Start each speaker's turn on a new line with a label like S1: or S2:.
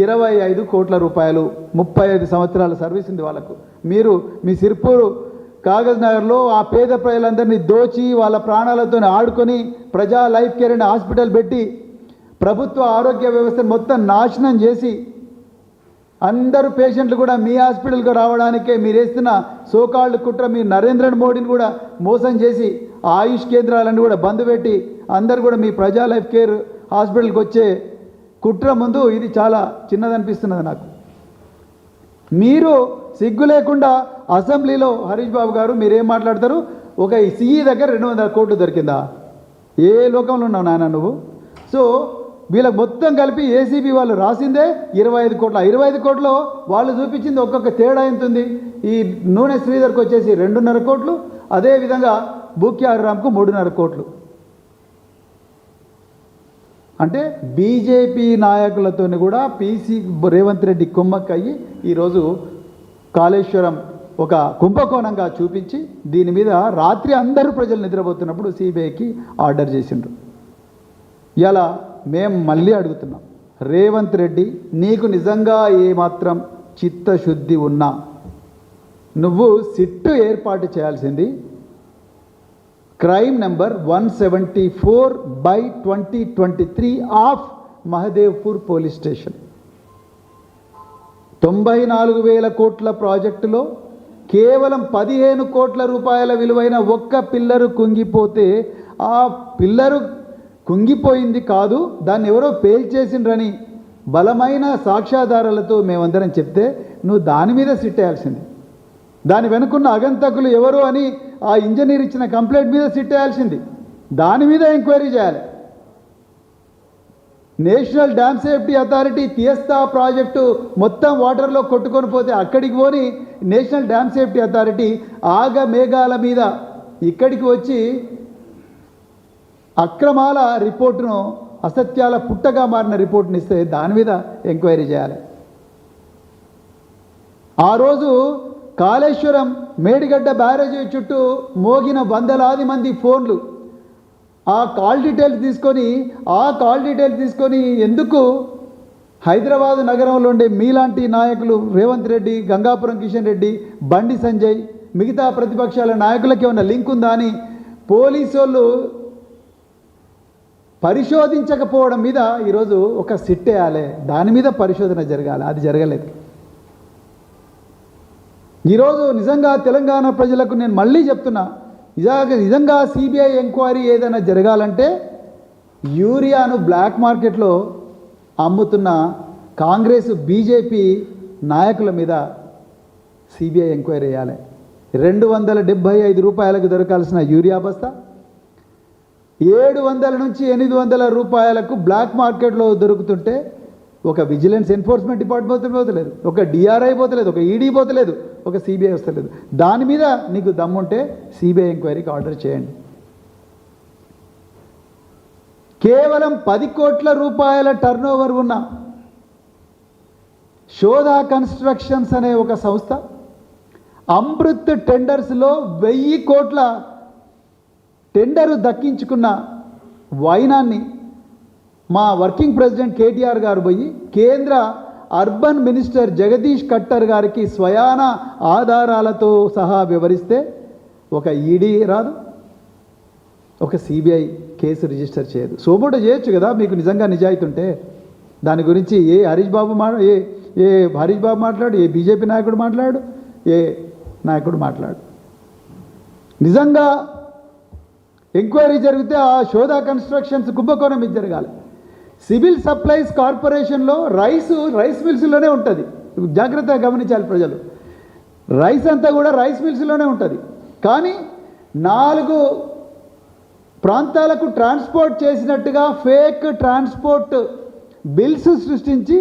S1: ఇరవై ఐదు కోట్ల రూపాయలు ముప్పై ఐదు సంవత్సరాల సర్వీస్ ఉంది వాళ్ళకు. మీరు మీ సిర్పూరు కాగజ్ నగర్లో ఆ పేద ప్రజలందరినీ దోచి వాళ్ళ ప్రాణాలతో ఆడుకొని ప్రజా లైఫ్ కేర్ అండ్ హాస్పిటల్ పెట్టి ప్రభుత్వ ఆరోగ్య వ్యవస్థను మొత్తం నాశనం చేసి అందరూ పేషెంట్లు కూడా మీ హాస్పిటల్కి రావడానికే మీరు వేస్తున్న సోకాళ్ళు కుట్ర మీ నరేంద్ర మోడీని కూడా మోసం చేసి ఆయుష్ కేంద్రాలను కూడా బంద్ పెట్టి అందరు కూడా మీ ప్రజా లైఫ్ కేర్ హాస్పిటల్కి వచ్చే కుట్ర ముందు ఇది చాలా చిన్నదనిపిస్తున్నది నాకు. మీరు సిగ్గు లేకుండా అసెంబ్లీలో హరీష్ బాబు గారు మీరేం మాట్లాడతారు? ఒక సిఈ దగ్గర రెండు వందల కోట్లు దొరికిందా? ఏ లోకంలో ఉన్నావు నాయన నువ్వు? సో వీళ్ళకి మొత్తం కలిపి ఏసీబీ వాళ్ళు రాసిందే ఇరవై ఐదు కోట్ల. ఇరవై ఐదు కోట్లు వాళ్ళు చూపించింది ఒక్కొక్క తేడా ఎంత ఉంది? ఈ నూనె శ్రీధర్కి వచ్చేసి రెండున్నర కోట్లు అదేవిధంగా బూక్యారామ్కు మూడున్నర కోట్లు. అంటే బీజేపీ నాయకులతో కూడా పీసీ రేవంత్ రెడ్డి కుమ్మక్కయ్యి ఈరోజు కాళేశ్వరం ఒక కుంభకోణంగా చూపించి దీని మీద రాత్రి అందరూ ప్రజలు నిద్రపోతున్నప్పుడు సిబిఐకి ఆర్డర్ చేసిండ్రు. ఇలా మేము మళ్ళీ అడుగుతున్నాం రేవంత్ రెడ్డి నీకు నిజంగా ఏమాత్రం చిత్తశుద్ధి ఉన్నా? నువ్వు సిట్టు ఏర్పాటు చేయాల్సింది crime number one seventy four by twenty twenty three of Mahadevpur police station. తొంభై నాలుగు వేల కోట్ల ప్రాజెక్టులో కేవలం పదిహేను కోట్ల రూపాయల విలువైన ఒక్క పిల్లరు కుంగిపోతే ఆ పిల్లరు కుంగిపోయింది కాదు దాన్ని ఎవరో పేల్చేసిండ్రని బలమైన సాక్ష్యాధారాలతో మేమందరం చెప్తే నువ్వు దాని మీద సిట్టేయాల్సింది. దాని వెనుకున్న అగంతకులు ఎవరు అని ఆ ఇంజనీర్ ఇచ్చిన కంప్లైంట్ మీద సిట్టేయాల్సింది. దాని మీద ఎంక్వైరీ చేయాలి. National dam safety authority Teesta project మొత్తం వాటర్లో కొట్టుకొని పోతే అక్కడికి పోని నేషనల్ డ్యామ్ సేఫ్టీ అథారిటీ ఆగ మేఘాల మీద ఇక్కడికి వచ్చి అక్రమాల రిపోర్టును అసత్యాల పుట్టగా మారిన రిపోర్టుని ఇస్తే దాని మీద ఎంక్వైరీ చేయాలి. ఆ రోజు కాళేశ్వరం మేడిగడ్డ బ్యారేజీ చుట్టూ మోగిన వందలాది మంది ఫోన్లు. ఆ కాల్ డీటెయిల్స్ తీసుకొని ఆ కాల్ డీటెయిల్స్ తీసుకొని ఎందుకు హైదరాబాద్ నగరంలో ఉండే మీలాంటి నాయకులు రేవంత్ రెడ్డి గంగాపురం కిషన్ రెడ్డి బండి సంజయ్ మిగతా ప్రతిపక్షాల నాయకులకి ఉన్న లింక్ ఉందా అని పోలీసు వాళ్ళు పరిశోధించకపోవడం మీద ఈరోజు ఒక సిట్ వేయాలి దాని మీద పరిశోధన జరగాలి. అది జరగలేదు. ఈరోజు నిజంగా తెలంగాణ ప్రజలకు నేను మళ్ళీ చెప్తున్నా నిజంగా నిజంగా సిబిఐ ఎంక్వైరీ ఏదైనా జరగాలంటే యూరియాను బ్లాక్ మార్కెట్లో అమ్ముతున్న కాంగ్రెస్ బీజేపీ నాయకుల మీద సిబిఐ ఎంక్వైరీ చేయాలి రెండు వందల డెబ్భై ఐదు రూపాయలకు దొరకాల్సిన యూరియా బస్తా ఏడు వందల నుంచి ఎనిమిది వందల రూపాయలకు బ్లాక్ మార్కెట్లో దొరుకుతుంటే ఒక విజిలెన్స్ ఎన్ఫోర్స్మెంట్ డిపార్ట్మెంట్ పోతలేదు ఒక డిఆర్ఐ పోతలేదు ఒక ఈడీ పోతలేదు ఒక సిబిఐ వస్తలేదు. దాని మీద నీకు దమ్ముంటే సిబిఐ ఎంక్వైరీకి ఆర్డర్ చేయండి. కేవలం పది కోట్ల రూపాయల టర్న్ ఓవర్ ఉన్న శోధ కన్స్ట్రక్షన్స్ అనే ఒక సంస్థ అమృత్ టెండర్స్లో వెయ్యి కోట్ల టెండరు దక్కించుకున్న వైనాన్ని మా వర్కింగ్ ప్రెసిడెంట్ కేటీఆర్ గారు పోయి కేంద్ర అర్బన్ మినిస్టర్ జగదీష్ కట్టర్ గారికి స్వయాన ఆధారాలతో సహా వివరిస్తే ఒక ఈడీ రాదు ఒక సిబిఐ కేసు రిజిస్టర్ చేయదు. సోమోటో చేయొచ్చు కదా మీకు నిజంగా నిజాయితీ ఉంటే. దాని గురించి ఏ హరీష్ బాబు మా ఏ ఏ హరీష్ బాబు మాట్లాడు ఏ బీజేపీ నాయకుడు మాట్లాడు ఏ నాయకుడు మాట్లాడు. నిజంగా ఎంక్వైరీ జరిగితే ఆ శోధా కన్స్ట్రక్షన్స్ కుంభకోణం ఇది జరగాలి. సివిల్ సప్లైస్ కార్పొరేషన్లో రైస్ రైస్ మిల్స్లోనే ఉంటుంది. జాగ్రత్తగా గమనించాలి ప్రజలు. రైస్ అంతా కూడా రైస్ మిల్స్లోనే ఉంటుంది. కానీ నాలుగు ప్రాంతాలకు ట్రాన్స్పోర్ట్ చేసినట్టుగా ఫేక్ ట్రాన్స్పోర్ట్ బిల్స్ సృష్టించి